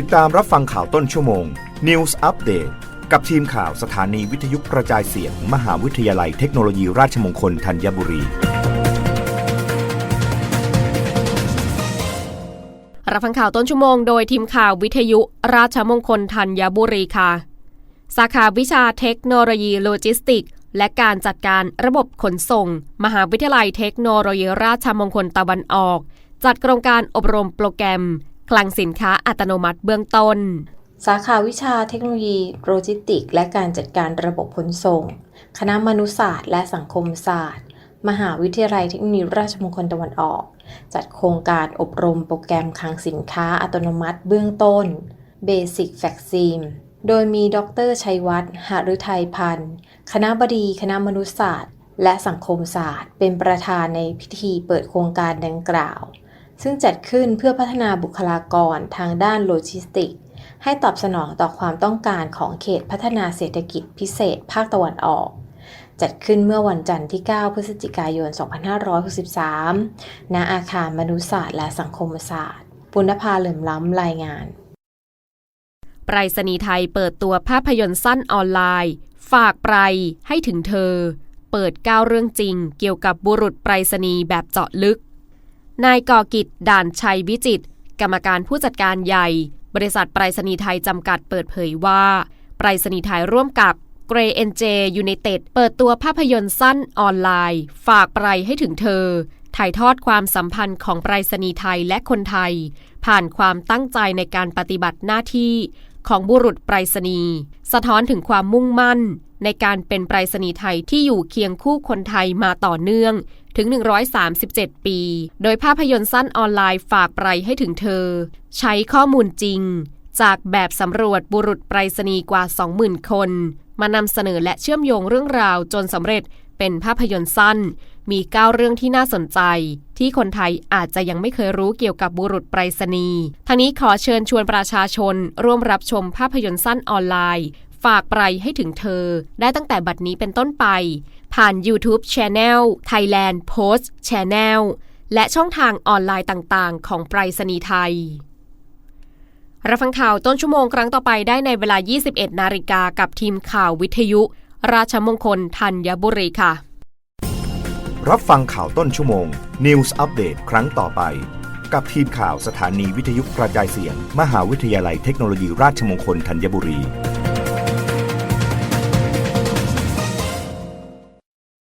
ติดตามรับฟังข่าวต้นชั่วโมง News Update กับทีมข่าวสถานีวิทยุกระจายเสียง มหาวิทยาลัยเทคโนโลยีราชมงคลธัญบุรี รับฟังข่าวต้นชั่วโมงโดยทีมข่าววิทยุราชมงคลธัญบุรีค่ะ สาขาวิชาเทคโนโลยีโลจิสติก และการจัดการระบบขนส่ง มหาวิทยาลัยเทคโนโลยีราชมงคลตะวันออก จัดโครงการอบรมโปรแกรม คลังสินค้าอัตโนมัติเบื้องต้น สาขาวิชาเทคโนโลยีโลจิสติก และการจัดการระบบขนส่ง คณะมนุษยศาสตร์ และสังคมศาสตร์ มหาวิทยาลัยเทคโนโลยีราชมงคลตะวันออก จัดโครงการอบรมโปรแกรมคลังสินค้าอัตโนมัติเบื้องต้น Basic Vaccine โดยมีดรชัยวัฒน์หฤทัยพันธ์ คณะบดีคณะมนุษยศาสตร์ และสังคมศาสตร์ เป็นประธานในพิธีเปิดโครงการดังกล่าว ซึ่งจัดขึ้นเพื่อพัฒนาบุคลากรทางด้านโลจิสติก ให้ตอบสนองต่อความต้องการของเขตพัฒนาเศรษฐกิจพิเศษภาคตะวันออก จัดขึ้นเมื่อวันจันทร์ที่ 9 พฤศจิกายน 2563 ณ อาคารมนุษยศาสตร์และสังคมศาสตร์ ปุณภาเหลิมล้ำรายงานไปรษณีย์ไทยเปิดตัวภาพยนตร์สั้นออนไลน์ ฝากไปรให้ถึงเธอ เปิด9เรื่องจริง เกี่ยวกับบุรุษไปรษณีย์แบบเจาะลึก นายกอกิจด่านชัยวิจิต กรรมการผู้จัดการใหญ่ บริษัทไปรษณีย์ไทยจำกัดเปิดเผยว่า ไปรษณีย์ไทยร่วมกับเกรเอ็นเจยูไนเต็ดเปิดตัวภาพยนตร์สั้นออนไลน์ ฝากไปรให้ถึงเธอ ถ่ายทอดความสัมพันธ์ของไปรษณีย์ไทยและคนไทย ผ่านความตั้งใจในการปฏิบัติหน้าที่ของบุรุษไปรษณีย์สะท้อนถึงความมุ่งมั่น ในการเป็นไปรษณีย์ไทยที่อยู่เคียงคู่คนไทยมาต่อเนื่องถึง 137 ปี โดยภาพยนตร์สั้นออนไลน์ฝากไปรให้ถึงเธอ ใช้ข้อมูลจริง จากแบบสำรวจบุรุษไปรษณีย์กว่า 20,000 คน มานำเสนอและเชื่อมโยงเรื่องราวจนสำเร็จเป็นภาพยนตร์สั้น มี 9 เรื่องที่น่าสนใจ ที่คนไทยอาจจะยังไม่เคยรู้เกี่ยวกับบุรุษไปรษณีย์ทั้งนี้ขอเชิญชวนประชาชน ร่วมรับชมภาพยนตร์สั้นออนไลน์ ฝากไปรให้ถึงเธอ ได้ตั้งแต่บัดนี้เป็นต้นไป ผ่าน YouTube Channel Thailand Post Channel และช่องทางออนไลน์ต่างๆ ของไปรษณีย์ไทย รับฟังข่าวต้นชั่วโมงครั้งต่อไปได้ในเวลา 21 นาฬิกากับทีมข่าววิทยุ ราชมงคลธัญบุรีค่ะ รับฟังข่าวต้นชั่วโมง News Update ครั้งต่อไป กับทีมข่าวสถานีวิทยุกระจายเสียง มหาวิทยาลัยเทคโนโลยีราชมงคลธัญบุรี